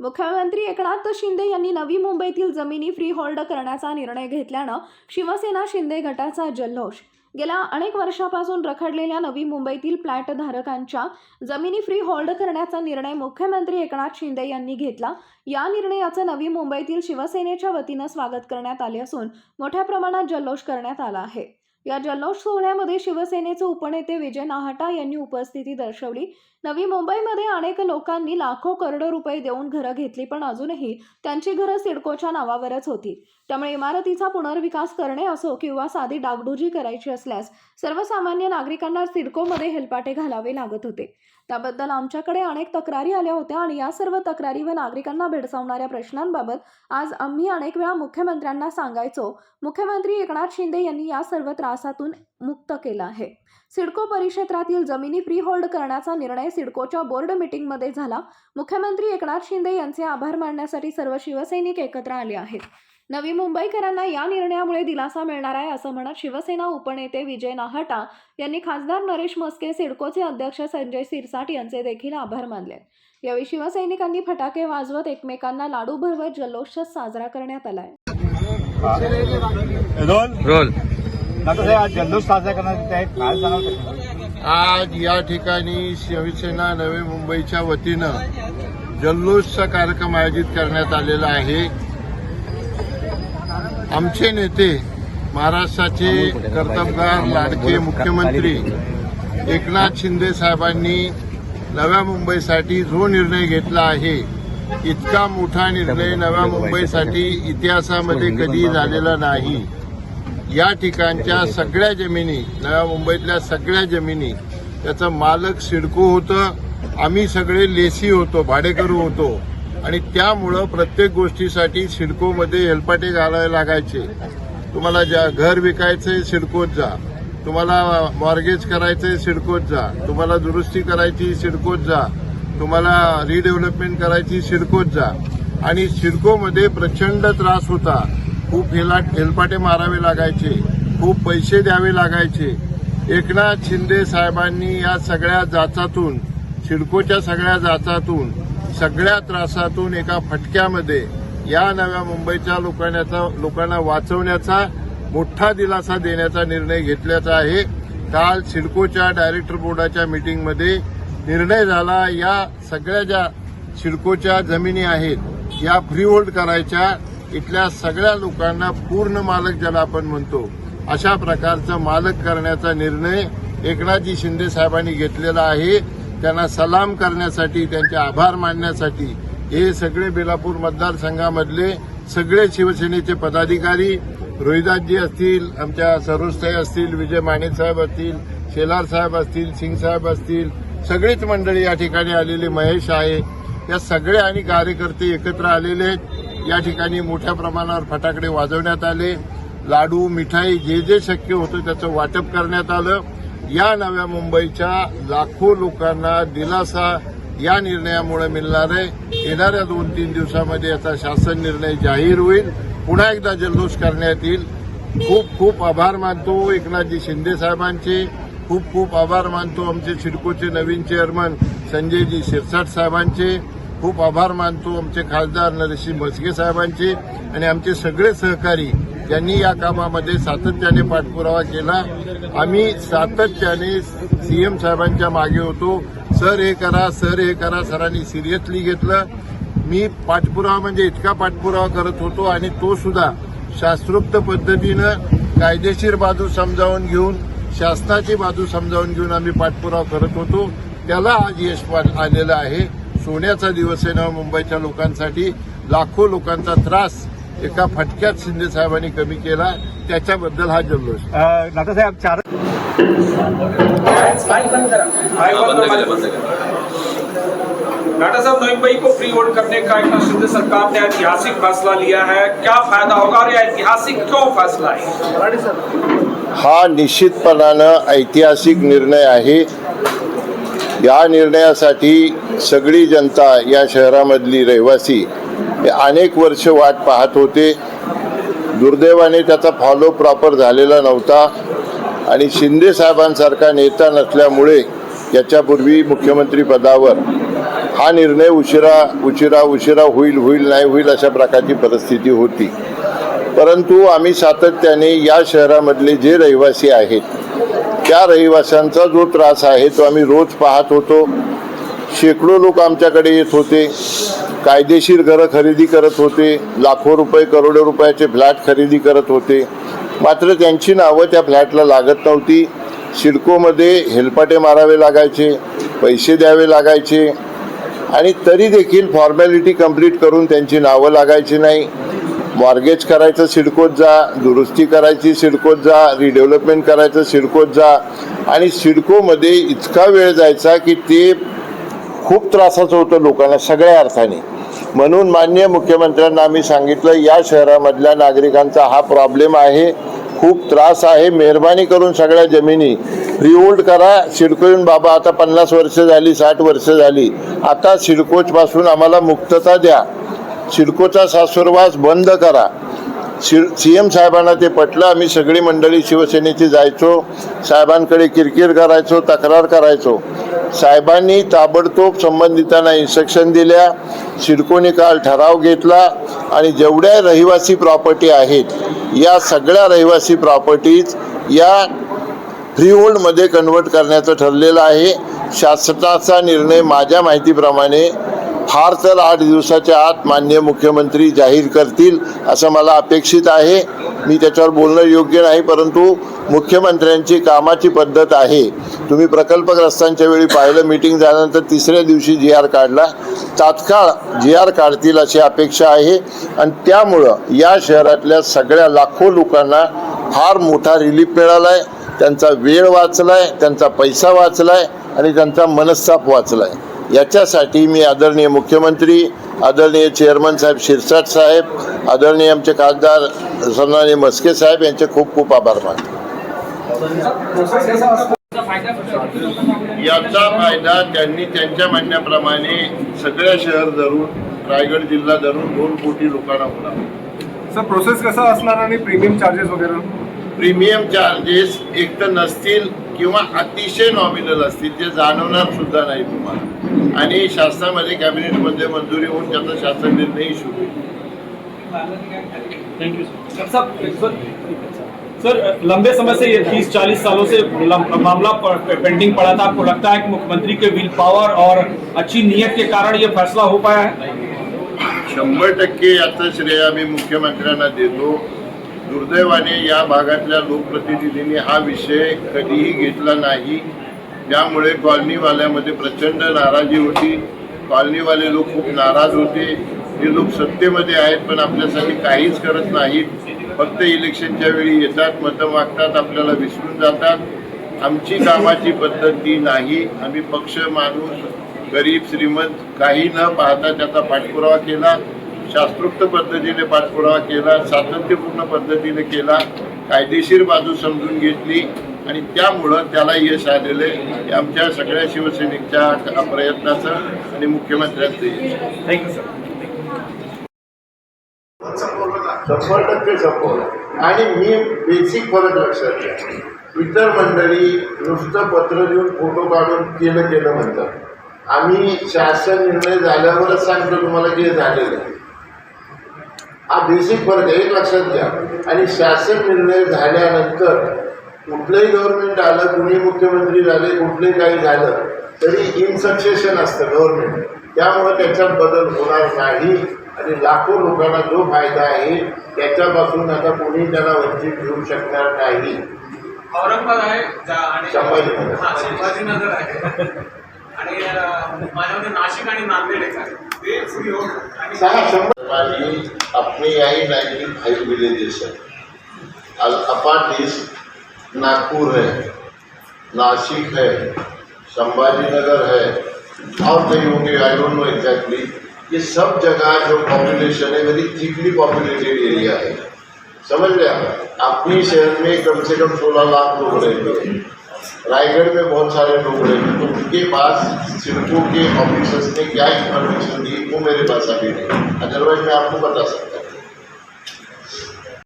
मुख्यमंत्री एकनाथ शिंदे यांनी नवी मुंबईतील जमिनी फ्री होल्ड करण्याचा निर्णय घेतल्यानं शिवसेना शिंदे गटाचा जल्लोष. गेल्या अनेक वर्षापासून रखडलेल्या नवी मुंबईतील फ्लॅट धारकांच्या जमिनी फ्री होल्ड करण्याचा निर्णय मुख्यमंत्री एकनाथ शिंदे यांनी घेतला. या निर्णयाचं नवी मुंबईतील शिवसेनेच्या वतीनं स्वागत करण्यात आले असून मोठ्या प्रमाणात जल्लोष करण्यात आला आहे. या जल्लोष सोहळ्यामध्ये शिवसेनेचे उपनेते विजय नाहटा यांनी उपस्थिती दर्शवली. नवी मुंबईमध्ये अनेक लोकांनी लाखो करोडो रुपये देऊन घरं घेतली पण अजूनही त्यांची घरं सिडकोच्या नावावरच होती. त्यामुळे इमारतीचा पुनर्विकास करणे असो किंवा साधी डागडुजी करायची असल्यास सर्वसामान्य नागरिकांना सिडकोमध्ये हेलपाटे घालावे लागत होते. त्याबद्दल आमच्याकडे अनेक तक्रारी आल्या होत्या आणि या सर्व तक्रारी व नागरिकांना भेडसावणाऱ्या प्रश्नांबाबत आज आम्ही अनेक वेळा मुख्यमंत्र्यांना सांगायचो. मुख्यमंत्री एकनाथ शिंदे यांनी या सर्व त्रासातून मुक्त केलं आहे. सिडको परिक्षेत्रातील जमिनी फ्री होल्ड करण्याचा निर्णय सिडकोच्या बोर्ड मीटिंगमध्ये झाला. मुख्यमंत्री एकनाथ शिंदे यांचे आभार मानण्यासाठी सर्व शिवसैनिक एकत्र आले आहेत. नवी मुंबईकरांना या निर्णयामुळे दिलासा मिळणार आहे असं म्हणत शिवसेना उपनेते विजय नाहटा यांनी खासदार नरेश मस्के सिडकोचे अध्यक्ष संजय सिरसाट यांचे देखील आभार मानले. यावेळी शिवसैनिकांनी फटाके वाजवत एकमेकांना लाडू भरवत जल्लोष साजरा करण्यात आलाय. रोल. रोल. आता साहेब आज जल्लोष साजरा करण्यात आज या ठिकाणी शिवसेना नवी मुंबईच्या वतीनं जल्लोषचा कार्यक्रम आयोजित करण्यात आलेला आहे. आमचे नेते महाराष्ट्राचे कर्तबगार लाडके मुख्यमंत्री एकनाथ शिंदे साहेबांनी नव्या मुंबईसाठी जो निर्णय घेतला आहे इतका मोठा निर्णय नव्या मुंबईसाठी इतिहासामध्ये कधी झालेला नाही. या ठिकाणच्या सगळ्या जमिनी नव्या मुंबईतल्या सगळ्या जमिनी त्याचं मालक सिडको होतं आम्ही सगळे लेसी होतो भाडेकरू होतो. आणि त्यामुळं प्रत्येक गोष्टीसाठी सिडकोमध्ये हेलपाटे घालावे लागायचे. तुम्हाला ज्या घर विकायचंय सिडकोत जा. तुम्हाला मॉर्गेज करायचंय सिडकोत जा. तुम्हाला दुरुस्ती करायची सिडकोत जा. तुम्हाला रिडेव्हलपमेंट करायची सिडकोत जा. आणि सिडकोमध्ये प्रचंड त्रास होता. खूप हेला हेलपाटे मारावे लागायचे खूप पैसे द्यावे लागायचे. एकनाथ शिंदे साहेबांनी या सगळ्या जाचातून सिडकोच्या सगळ्या जाचातून सगळ्या त्रासातून एका फटक्यामध्ये या नव्या मुंबईच्या लोकांचा लोकांना वाचवण्याचा मोठा दिलासा देण्याचा निर्णय घेतल्याचा आहे. काल सिडकोच्या डायरेक्टर बोर्डाच्या मीटिंगमध्ये निर्णय झाला या सगळ्या ज्या सिडकोच्या जमिनी आहेत या फ्री होल्ड करायच्या इथल्या सगळ्या लोकांना पूर्ण मालक ज्याला आपण म्हणतो अशा प्रकारचं मालक करण्याचा निर्णय एकनाथजी शिंदे साहेबांनी घेतलेला आहे. त्यांना सलाम करण्यासाठी त्यांचे आभार मानण्यासाठी हे सगळे बेलापूर मतदारसंघामधले सगळे शिवसेनेचे पदाधिकारी रोहिदासजी असतील आमच्या सरोजताई असतील विजय माने साहेब असतील शेलार साहेब असतील सिंग साहेब असतील सगळीच मंडळी या ठिकाणी आलेले महेश आहे. या सगळे आणि कार्यकर्ते एकत्र आलेले आहेत. या ठिकाणी मोठ्या प्रमाणावर फटाकडे वाजवण्यात आले. लाडू मिठाई जे जे शक्य होतं त्याचं वाटप करण्यात आलं. या नव्या मुंबईच्या लाखो लोकांना दिलासा या निर्णयामुळे मिळणार आहे. येणाऱ्या दोन तीन दिवसामध्ये याचा शासन निर्णय जाहीर होईल. पुन्हा एकदा जल्लोष करण्यात येईल. खूप खूप आभार मानतो एकनाथजी शिंदे साहेबांचे. खूप खूप आभार मानतो आमचे सिडकोचे नवीन चेअरमन संजयजी शिरसाट साहेबांचे. खूप आभार मानतो आमचे खासदार नरसिंह म्हस्के साहेबांचे आणि आमचे सगळे सहकारी यांनी या कामामध्ये सातत्याने पाठपुरावा केला. आम्ही सातत्याने सीएम साहेबांच्या मागे होतो. सर हे करा सर हे करा सरांनी सिरियसली घेतलं. मी पाठपुरावा म्हणजे इतका पाठपुरावा करत होतो आणि तो सुद्धा शास्त्रोक्त पद्धतीनं कायदेशीर बाजू समजावून घेऊन शासनाची बाजू समजावून घेऊन आम्ही पाठपुरावा करत होतो. त्याला आज यश आलेलं आहे. सोन्याचा दिवस आहे नवा मुंबईच्या लोकांसाठी लाखो लोकांचा त्रास एका फटक्यात शिंदे साहेबांनी कमी केला. त्याच्याबद्दल हा जल्लोष. अं, नाथा साहेब चार टाटा साहब मुंबई को फ्री होल्ड करने का एक शिंदे सरकार ने ऐतिहासिक फैसला लिया है. क्या फायदा होगा? और यह ऐतिहासिक क्यों फैसला है? हा निश्चितपणानं ऐतिहासिक निर्णय आहे. या निर्णयासाठी सगळी जनता या शहरामधली रहिवासी हे अनेक वर्ष वाट पाहत होते. दुर्दैवाने त्याचा फॉलो प्रॉपर झालेला नव्हता आणि शिंदे साहेबांसारखा नेता नसल्यामुळे याच्यापूर्वी मुख्यमंत्री पदावर हा निर्णय उशिरा उशिरा उशिरा होईल होईल नाही होईल अशा प्रकारची परिस्थिती होती. परंतु आम्ही सातत्याने या शहरामधले जे रहिवासी आहेत त्या रहिवाशांचा जो त्रास आहे तो आम्ही रोज पाहत होतो. शेकडो लोक आमच्याकडे येत होते. कायदेशीर घरं खरेदी करत होते. लाखो रुपये करोडो रुपयाचे फ्लॅट खरेदी करत होते. मात्र त्यांची नावं त्या फ्लॅटला लागत नव्हती. सिडकोमध्ये हेलपाटे मारावे लागायचे पैसे द्यावे लागायचे. आणि तरी देखील फॉर्मॅलिटी कंप्लीट करून त्यांची नावं लागायची नाही. मॉर्गेज करायचं सिडकोत जा दुरुस्ती करायची सिडकोत जा रिडेव्हलपमेंट करायचं सिडकोत जा. आणि सिडकोमध्ये इतका वेळ जायचा की ते खूप त्रासाचं होतं लोकांना सगळ्या अर्थाने. म्हणून मान्य मुख्यमंत्र्यांना आम्ही सांगितलं या शहरामधल्या नागरिकांचा हा प्रॉब्लेम आहे खूप त्रास आहे. मेहरबानी करून सगळ्या जमिनी रिहोल्ड करा. सिडको येऊन बाबा आता पन्नास वर्ष झाली साठ वर्ष झाली. आता सिडकोचपासून आम्हाला मुक्तता द्या. सिडकोचा सासुरवास बंद करा. सी सी एम साहेबांना ते पटलं आम्ही सगळी मंडळी शिवसेनेची जायचो. साहेबांकडे किरकिर करायचो तक्रार करायचो. साहेबांनी ताबडतोब संबंधितांना इन्स्ट्रक्शन दिल्या. सिडकोने काल ठराव घेतला आणि जेवढ्या रहिवासी प्रॉपर्टी आहेत या सगळ्या रहिवासी प्रॉपर्टीज या फ्रीहोल्डमध्ये कन्वर्ट करण्याचं ठरलेलं आहे. शासनाचा निर्णय माझ्या माहितीप्रमाणे फार तर आठ दिवसाच्या आत मान्य मुख्यमंत्री जाहीर करतील असं मला अपेक्षित आहे. मी त्याच्यावर बोलणं योग्य नाही परंतु मुख्यमंत्र्यांची कामाची पद्धत आहे. तुम्ही प्रकल्पग्रस्तांच्या वेळी पाहिलं मीटिंग झाल्यानंतर तिसऱ्या दिवशी जी आर काढला. तात्काळ जी आर काढतील अशी अपेक्षा आहे. आणि त्यामुळं या शहरातल्या सगळ्या लाखो लोकांना फार मोठा रिलीफ मिळाला आहे त्यांचा वेळ वाचला आहे त्यांचा पैसा वाचला आहे आणि त्यांचा मनस्ताप आहे याच्यासाठी मी आदरणीय मुख्यमंत्री आदरणीय चेअरमन साहेब शिरसाट साहेब आदरणीय आमचे खासदार सन्माननीय मस्के साहेब यांचे खूप खूप आभार मानतो. याचा फायदा त्यांनी त्यांच्या म्हणण्याप्रमाणे सगळ्या शहर धरून रायगड जिल्हा धरून दोन कोटी लोकांना होणार सर प्रोसेस कसा असणार आणि प्रीमियम चार्जेस वगैरे? प्रीमियम चार्जेस एक तर नसतील किंवा अतिशय नॉमिनल असतील जे जाणवणार सुद्धा नाही तुम्हाला. आणि शासनामध्ये कॅबिनेटमध्ये मंजुरी होऊन त्याचा शासन निर्णय इशू होईल. सर लंबे समय से ये तीस चालीस सालों से मामला पेंडिंग पड़ा था। आपको लगता है कि मुख्यमंत्री के विल पावर और अच्छी नीयत के कारण ये फैसला हो पाया है? शंभर टक्के याचं श्रेय आम्ही मुख्यमंत्र्यांना देतो. दुर्दैवाने या भागातल्या लोकप्रतिनिधींनी हा विषय कधीही घेतला नाही. त्यामुळे कॉलनीवाल्यामध्ये प्रचंड नाराजी होती. कॉलनीवाले लोक खूप नाराज होते. हे लोक सत्तेमध्ये आहेत पण आपल्यासाठी काहीच करत नाहीत. फक्त इलेक्शनच्या वेळी येतात मतं मागतात आपल्याला विसरून जातात. आमची कामाची पद्धत ती नाही. आम्ही पक्ष माणूस गरीब श्रीमंत काही न पाहता त्याचा पाठपुरावा केला. शास्त्रोक्त पद्धतीने पाठपुरावा केला सातत्यपूर्ण पद्धतीने केला कायदेशीर बाजू समजून घेतली आणि त्यामुळं त्याला यश आलेलं आहे. आमच्या सगळ्या शिवसैनिकच्या प्रयत्नाचं आणि मुख्यमंत्र्यांचं यश. आहे. थैंक यू सर शंभर टक्के संपवलं. आणि मी बेसिक फरक लक्षात घ्या. इतर मंडळी नुसतं पत्र देऊन फोटो काढून केलं केलं म्हणतात. आम्ही शासन निर्णय झाल्यावरच सांगतो तुम्हाला हे झालेलं आहे. हा बेसिक फरक आहे एक लक्षात घ्या. आणि शासन निर्णय झाल्यानंतर कुठलंही गव्हर्नमेंट आलं कुणी मुख्यमंत्री झाले कुठलंही काही झालं तरी इनसक्सेशन असतं गव्हर्नमेंट त्यामुळे त्याच्यात बदल होणार नाही. आणि लाखो लोकांना जो फायदा आहे त्याच्यापासून आता कोणी त्याला वंचित ठेवू शकणार नाही. औरंगाबाद आहे संभाजीनगर आहे. आणि माझ्यामध्ये नाशिक आणि नांदेड एक आहे ते फ्री होम आणि माझी अपनी आई नाइन्टी फाइव विलेजेस है अपार्ट नागपुर है नासिक है संभाजीनगर है और कहीं होंगे आई डोंट नो एग्जैक्टली ये सब जगह जो पॉपुलेशन है वेरी थिकली पॉपुलेटेड एरिया है. समझ रहे आप? अपनी शहर में कम से कम 16 लाख लोग रहते हैं रायगढ़ में बहुत सारे लोग रहते हैं तो उनके पास सिडको के ऑफिसर्स ने क्या इन्फॉर्मेशन दी वो मेरे पास अभी नहीं अदरवाइज मैं आपको बता सकता हूँ।